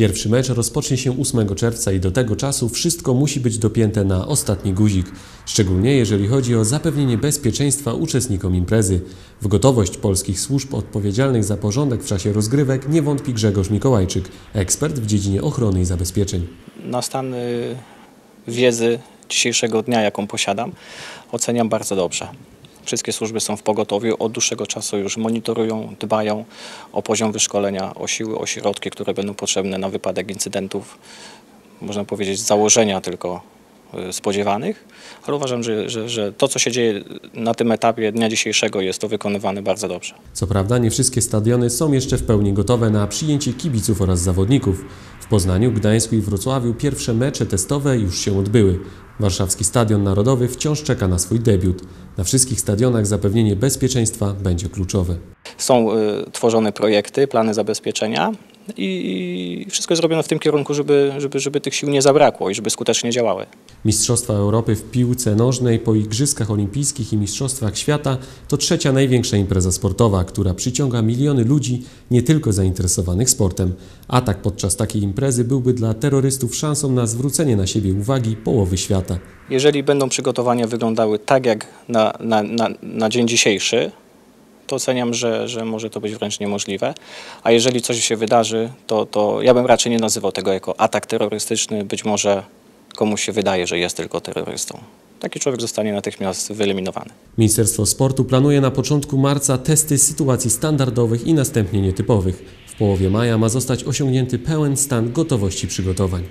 Pierwszy mecz rozpocznie się 8 czerwca i do tego czasu wszystko musi być dopięte na ostatni guzik, szczególnie jeżeli chodzi o zapewnienie bezpieczeństwa uczestnikom imprezy. W gotowość polskich służb odpowiedzialnych za porządek w czasie rozgrywek nie wątpi Grzegorz Mikołajczyk, ekspert w dziedzinie ochrony i zabezpieczeń. na stan y, wiedzy dzisiejszego dnia, jaką posiadam, oceniam bardzo dobrze. Wszystkie służby są w pogotowiu, od dłuższego czasu już monitorują, dbają o poziom wyszkolenia, o siły, o środki, które będą potrzebne na wypadek incydentów, można powiedzieć z założenia tylko y, spodziewanych, ale uważam, że, że, że to, co się dzieje na tym etapie dnia dzisiejszego jest to wykonywane bardzo dobrze. Co prawda nie wszystkie stadiony są jeszcze w pełni gotowe na przyjęcie kibiców oraz zawodników. Poznaniu, Gdańsku i Wrocławiu pierwsze mecze testowe już się odbyły. Warszawski Stadion Narodowy wciąż czeka na swój debiut. Na wszystkich stadionach zapewnienie bezpieczeństwa będzie kluczowe. Są y, tworzone projekty, plany zabezpieczenia i i wszystko jest robione w tym kierunku, żeby, żeby, żeby tych sił nie zabrakło i żeby skutecznie działały. Mistrzostwa Europy w piłce nożnej po Igrzyskach Olimpijskich i Mistrzostwach Świata to trzecia największa impreza sportowa, która przyciąga miliony ludzi nie tylko zainteresowanych sportem. Atak podczas takiej imprezy byłby dla terrorystów szansą na zwrócenie na siebie uwagi połowy świata. Jeżeli będą przygotowania wyglądały tak jak na, na, na, na dzień dzisiejszy, to oceniam, że, że może to być wręcz niemożliwe. A jeżeli coś się wydarzy, to, to ja bym raczej nie nazywał tego jako atak terrorystyczny. Być może komuś się wydaje, że jest tylko terrorystą. Taki człowiek zostanie natychmiast wyeliminowany. Ministerstwo Sportu planuje na początku marca testy sytuacji standardowych i następnie nietypowych. W połowie maja ma zostać osiągnięty pełen stan gotowości przygotowań.